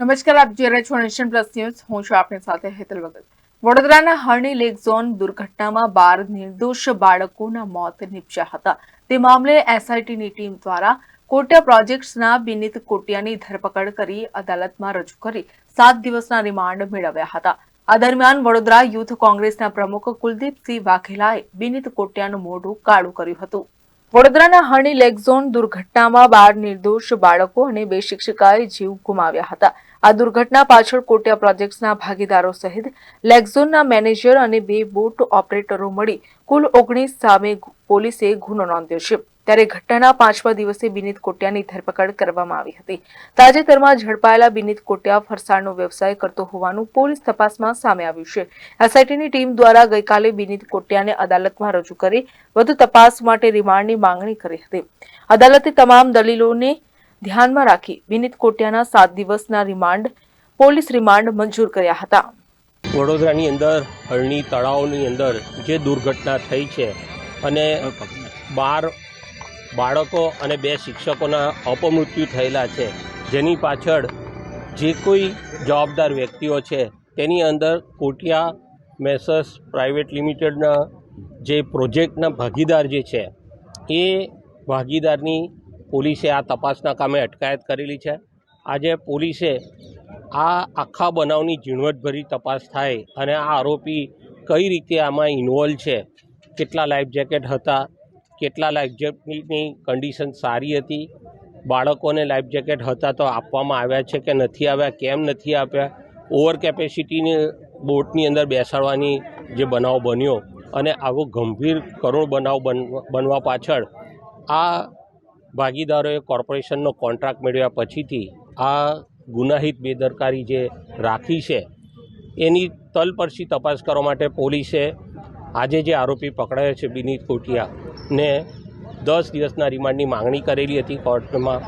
નમસ્કાર, આપ જોઈ રહ્યા છો નેશન પ્લસ ન્યૂઝ. હું છું આપની સાથે હેતલ વગર વડોદરાના હરણી લેક ઝોન દુર્ઘટનામાં બાર નિર્દોષ બાળકોના મોત નીપજ્યા હતા. તે મામલે એસઆઈટીની ટીમ દ્વારા કોટિયા પ્રોજેક્ટ્સના બિનિત કોટિયાની ધરપકડ કરી અદાલતમાં રજૂ કરી સાત દિવસના રિમાન્ડ મેળવ્યા હતા. આ દરમિયાન વડોદરા યુથ કોંગ્રેસના પ્રમુખ કુલદીપસિંહ વાઘેલાએ બિનિત કોટિયાનું મોઢું કાળું કર્યું હતું. વડોદરાના હરણી લેક ઝોન દુર્ઘટનામાં બાર નિર્દોષ બાળકો અને બે શિક્ષિકાએ જીવ ગુમાવ્યા હતા. આ દુર્ઘટના પાછળ કોટિયા પ્રોજેક્ટ્સના ભાગીદારો સહિત લેકઝોનના મેનેજર અને બે બોટ ઓપરેટરો મળી કુલ ઓગણીસ સામે પોલીસે ગુનો નોંધ્યો છે. ત્યારે ઘટનાના પાંચમા દિવસે બિનિત કોટિયાની ધરપકડ કરવામાં આવી હતી. તાજેતરમાં ઝડપાયેલા બિનિત કોટિયા ફરસાણનો વ્યવસાય કરતો હોવાનું પોલીસ તપાસમાં સામે આવ્યું છે. એસઆઈટીની ટીમ દ્વારા ગઈકાલે બિનિત કોટિયાને અદાલતમાં રજૂ કરી વધુ તપાસ માટે રિમાન્ડની માંગણી કરી હતી. અદાલતે તમામ દલીલોને ધ્યાનમાં રાખી વિનીત કોટિયાના સાત દિવસના રિમાન્ડ, પોલીસ રિમાન્ડ મંજૂર કર્યા હતા. વડોદરાની અંદર હળની તળાવની અંદર જે દુર્ઘટના થઈ છે અને બાર બાળકો અને બે શિક્ષકોના અપમૃત્યુ થયેલા છે. જેની પાછળ જે કોઈ જવાબદાર વ્યક્તિઓ છે, તેની અંદર કોટિયા, મેસર્સ પ્રાઇવેટ લિમિટેડના જે પ્રોજેક્ટના ભાગીદાર જે છે, એ ભાગીદારની પોલીસે આ તપાસના કામે અટકાયત કરેલી છે. આજે પોલીસે આ આખા બનાવની ઝીણવટભરી તપાસ થાય અને આ આરોપી કઈ રીતે આમાં ઇન્વોલ્વ છે, કેટલા લાઈફ જેકેટ હતા કેટલા લાઈફ જેકેટની કન્ડિશન સારી હતી? બાળકોને લાઈફ જેકેટ હતા તો આપવામાં આવ્યા છે કે નથી આવ્યા? કેમ નથી આપ્યા? ઓવર કેપેસિટીની બોટની અંદર બેસાડવાની જે બનાવ બન્યો અને આવો ગંભીર કરોડ બનાવ બન- બનવા પાછળ આ ભાગીદારોએ કોર્પોરેશનનો કોન્ટ્રાક્ટ મેળવ્યા પછીથી આ ગુનાહિત બેદરકારી જે રાખી છે, એની તલપરસી તપાસ કરવા માટે પોલીસે આજે જે આરોપી પકડાયો છે, બિનીત કોટિયા ને દસ દિવસના રિમાન્ડની માંગણી કરેલી હતી કોર્ટમાં.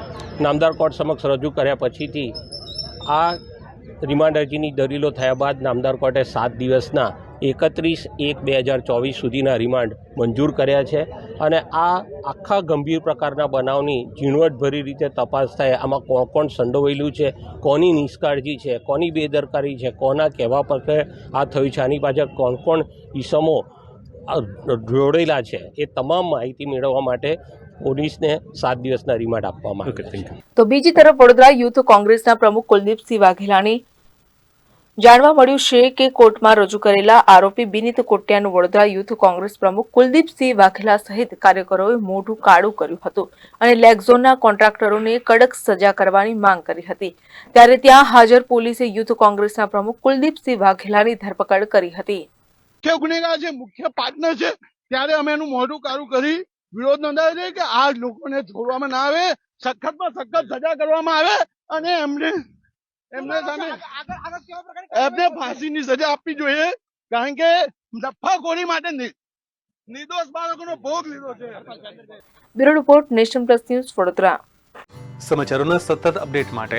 નામદાર કોર્ટ સમક્ષ રજૂ કર્યા પછીથી આ રિમાન્ડ અરજીની દલીલો થયા બાદ નામદાર કોર્ટે સાત દિવસના એકત્રીસ એક બે હજાર ચોવીસ સુધીના રિમાન્ડ મંજૂર કર્યા છે અને આ આખા ગંભીર પ્રકારના બનાવની ઝીણવટભરી રીતે તપાસ થાય, આમાં કોણ કોણ સંડોવાયેલું છે, કોની નિષ્કાળજી છે, કોની બેદરકારી છે, કોના કહેવા પર આ થયું છે. આની પાછળ કોણ કોણ ઈસમો જોડેલા છે. એ તમામ માહિતી મેળવવા માટે પોલીસને સાત દિવસના રિમાન્ડ આપવામાં આવ્યા તો બીજી તરફ વડોદરા યુથ કોંગ્રેસના પ્રમુખ કુલદીપસિંહ વાઘેલાની જાણવા મળ્યું છે કે કોર્ટમાં રજૂ કરેલા આરોપી બિનિત કોટિયાનું વડોદરા યુથ કોંગ્રેસ પ્રમુખ કુલદીપસિંહ વાઘેલા સહિત કાર્યકરોએ મોઢું કાળું કર્યું હતું અને લેગઝોનના કોન્ટ્રાક્ટરોને કડક સજા કરવાની માંગ કરી હતી. ત્યારે ત્યાં હાજર પોલીસે યુથ કોંગ્રેસના પ્રમુખ કુલદીપસિંહ વાઘેલાની ધરપકડ કરી હતી. મુખ્ય ગુનેગાર છે મુખ્ય પાર્ટનર છે ત્યારે અમે એનું મોઢું કારું કરી વિરોધ નોંધાવ્યો છે કે આ લોકોને છોડવામાં ના આવે સખતમાં સખત સજા કરવામાં આવે અને એમને એમને સામે એમને ફાંસીની સજા આપવી જોઈએ કારણ કે નફાખોરી માટે નિર્દોષ બાળકોનો ભોગ લીધો છે. Bureau report nation plus news Vadodara. સમાચારોના સતત અપડેટ માટે